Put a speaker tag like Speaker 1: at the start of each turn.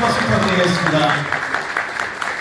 Speaker 1: 박수 부탁드리겠습니다.